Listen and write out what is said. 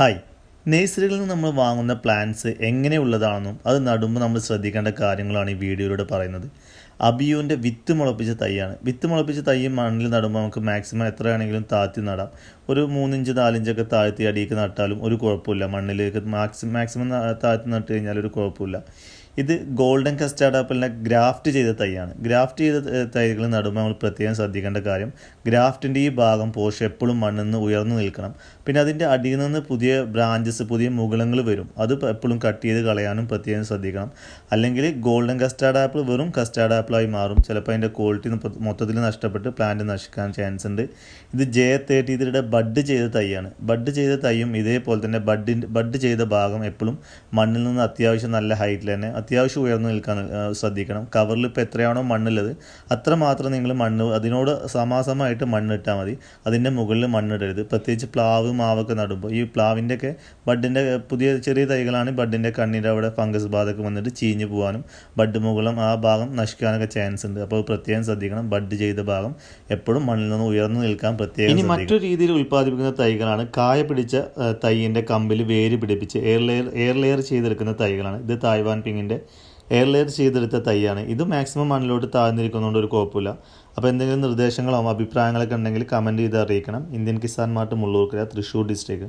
Hi നേഴ്സറികളിൽ നിന്ന് നമ്മൾ വാങ്ങുന്ന പ്ലാന്റ്സ് എങ്ങനെയുള്ളതാണെന്നും അത് നടുമ്പോൾ നമ്മൾ ശ്രദ്ധിക്കേണ്ട കാര്യങ്ങളാണ് ഈ വീഡിയോയിലൂടെ പറയുന്നത്. അബിയുവിന്റെ വിത്ത് മുളപ്പിച്ച തൈയാണ്. വിത്ത് മുളപ്പിച്ച തൈ മണ്ണിൽ നടുമ്പോൾ നമുക്ക് മാക്സിമം എത്രയാണെങ്കിലും താഴ്ത്തി നടാം. ഒരു മൂന്നിഞ്ച് നാലിഞ്ചൊക്കെ താഴ്ത്തി അടിയിലേക്ക് നട്ടാലും ഒരു കുഴപ്പമില്ല. മണ്ണിലേക്ക് മാക്സിമം മാക്സിമം താഴ്ത്തി നട്ട് കഴിഞ്ഞാൽ ഒരു കുഴപ്പമില്ല. ഇത് ഗോൾഡൻ കസ്റ്റാർഡ് ആപ്പിളിനെ ഗ്രാഫ്റ്റ് ചെയ്ത തൈയാണ്. ഗ്രാഫ്റ്റ് ചെയ്ത തൈകൾ നടുമ്പോൾ നമ്മൾ പ്രത്യേകം ശ്രദ്ധിക്കേണ്ട കാര്യം ഗ്രാഫ്റ്റിന്റെ ഈ ഭാഗം പോഷ് എപ്പോഴും മണ്ണിൽ നിന്ന് ഉയർന്നു നിൽക്കണം. പിന്നെ അതിന്റെ അടിയിൽ നിന്ന് പുതിയ ബ്രാഞ്ചസ് പുതിയ മുകളങ്ങൾ വരും. അത് എപ്പോഴും കട്ട് ചെയ്ത് കളയാനും പ്രത്യേകം ശ്രദ്ധിക്കണം. അല്ലെങ്കിൽ ഗോൾഡൻ കസ്റ്റാർഡ് ആപ്പിൾ വെറും കസ്റ്റാർഡ് ആപ്പിളായി മാറും. ചിലപ്പോൾ അതിന്റെ ക്വാളിറ്റി മൊത്തത്തിൽ നഷ്ടപ്പെട്ട് പ്ലാന്റ് നശിക്കാൻ ചാൻസ് ഉണ്ട്. ഇത് ജെ തേർട്ടി ത്രീയുടെ ബഡ് ചെയ്ത തൈയാണ്. ബഡ് ചെയ്ത തൈയും ഇതേപോലെ തന്നെ ബഡിന്റെ ബഡ് ചെയ്ത ഭാഗം എപ്പോഴും മണ്ണിൽ നിന്ന് അത്യാവശ്യം നല്ല ഹൈറ്റിൽ തന്നെ അത്യാവശ്യം ഉയർന്നു നിൽക്കാൻ ശ്രദ്ധിക്കണം. കവറിൽ ഇപ്പോൾ എത്രയാണോ മണ്ണുള്ളത് അത്ര മാത്രം നിങ്ങൾ മണ്ണ് അതിനോട് സമാസമായിട്ട് മണ്ണിട്ടാൽ മതി. അതിന്റെ മുകളിൽ മണ്ണിടരുത്. പ്രത്യേകിച്ച് പ്ലാവ് മാവൊക്കെ നടുമ്പോൾ ഈ പ്ലാവിന്റെ ഒക്കെ ബഡിന്റെ പുതിയ ചെറിയ തൈകളാണ് ബഡിന്റെ കണ്ണിന്റെ അവിടെ ഫംഗസ് ബാധയൊക്കെ വന്നിട്ട് ചീഞ്ഞു പോകാനും ബഡ് മുകളം ആ ഭാഗം നശിക്കാനൊക്കെ ചാൻസ് ഉണ്ട്. അപ്പോൾ പ്രത്യേകം ശ്രദ്ധിക്കണം. ബഡ് ചെയ്ത ഭാഗം എപ്പോഴും മണ്ണിൽ നിന്ന് ഉയർന്നു നിൽക്കാൻ പ്രത്യേകം ഇനി മറ്റൊരു രീതിയിൽ ഉൽപ്പാദിപ്പിക്കുന്ന തൈകളാണ് കായ പിടിച്ച തൈയിന്റെ കമ്പിൽ വേര് പിടിപ്പിച്ച് എയർ ലെയർ എയർ ലെയർ ചെയ്തെടുക്കുന്ന തൈകളാണ്. ഇത് തായ്വാൻ പിങ്ങിന്റെ എയർ ലെയർ ചെയ്തെടുത്ത തൈയാണ്. ഇത് മാക്സിമം മണ്ണിലോട്ട് താഴ്ന്നിരിക്കുന്നതുകൊണ്ട് ഒരു കുഴപ്പമില്ല. അപ്പോൾ എന്തെങ്കിലും നിർദ്ദേശങ്ങളോ അഭിപ്രായങ്ങളൊക്കെ ഉണ്ടെങ്കിൽ കമന്റ് ചെയ്ത് അറിയിക്കണം. Indian Kisan Mart Mullurkara Thrissur district